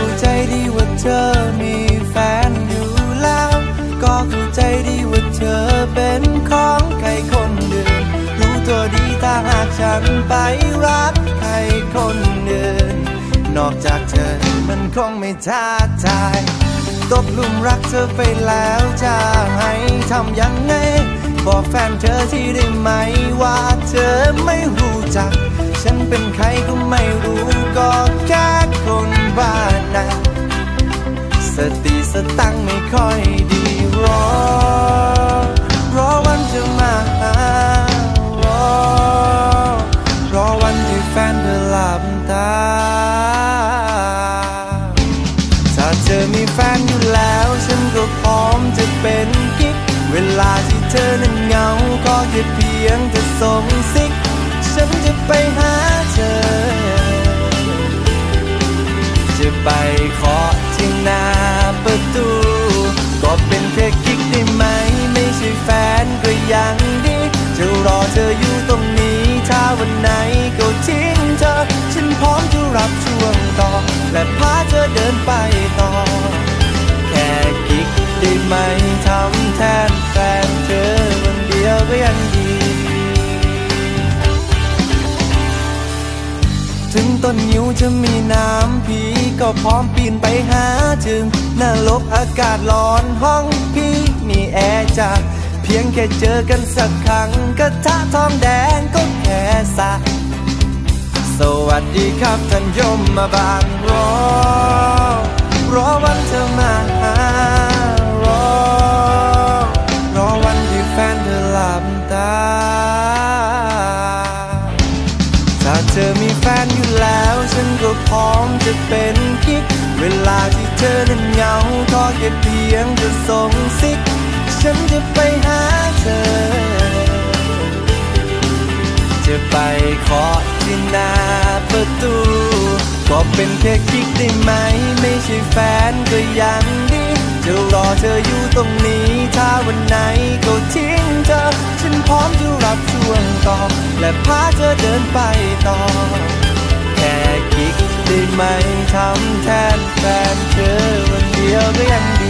เข้าใจดีว่าเธอมีแฟนอยู่แล้ว ก็เข้าใจดีว่าเธอเป็นของใครคนเดิมรู้ตัวดีถ้าหากฉันไปรักใครคนเดินนอกจากเธอมันคงไม่ท้าทายตกลุมรักเธอไปแล้วจะให้ทำยังไง บอกแฟนเธอที่ได้ไหมว่าเธอไม่รู้จัก ฉันเป็นใครก็ไม่รู้ ค่อยดีรอ รอวันจะมาหารอ รอวันที่แฟนเธอหลับตา ถ้าเธอมีแฟนอยู่แล้ว ฉันก็พร้อมจะเป็นกิ๊ก เวลาที่เธอนั้นเหงา ก็แค่เพียงจะส่งซิก ฉันจะไปหา ถึงต้นนิ้วจะมีน้ำพีก็พร้อมปีนไปหาจึงนรกอากาศร้อนห้องพี่มีแอร์จัดเพียงแค่เจอกันสักครั้งกระทะทองแดงก็แค่สะสวัสดีครับท่านยมมาบางรอ เธอมีแฟนอยู่แล้ว ฉันก็พร้อมจะเป็นกิ๊กเวลาที่เธอนั้นเหงาก็แค่เพียงจะส่งซิก ฉันจะไปหาเธอ จะไปเคาะที่หน้าประตู ก็เป็นแค่กิ๊กได้ไหม ไม่ใช่แฟนก็ยังดี จะรอเธออยู่ตรงนี้ถ้าวันไหน ต่อ และพาเธอเดินไปต่อ แค่กิ๊กได้ไหมทำแทนแฟนเธอวันเดียวก็ยังดี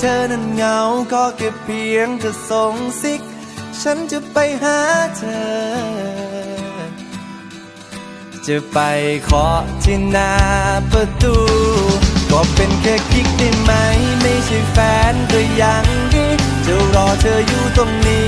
เธอนั้นเหงาก็แค่เพียงจะส่งสิก ฉันจะไปหาเธอ จะไปขอที่หน้าประตู ก็เป็นแค่คลิกได้ไหม ไม่ใช่แฟนก็ยังดี จะรอเธออยู่ตรงนี้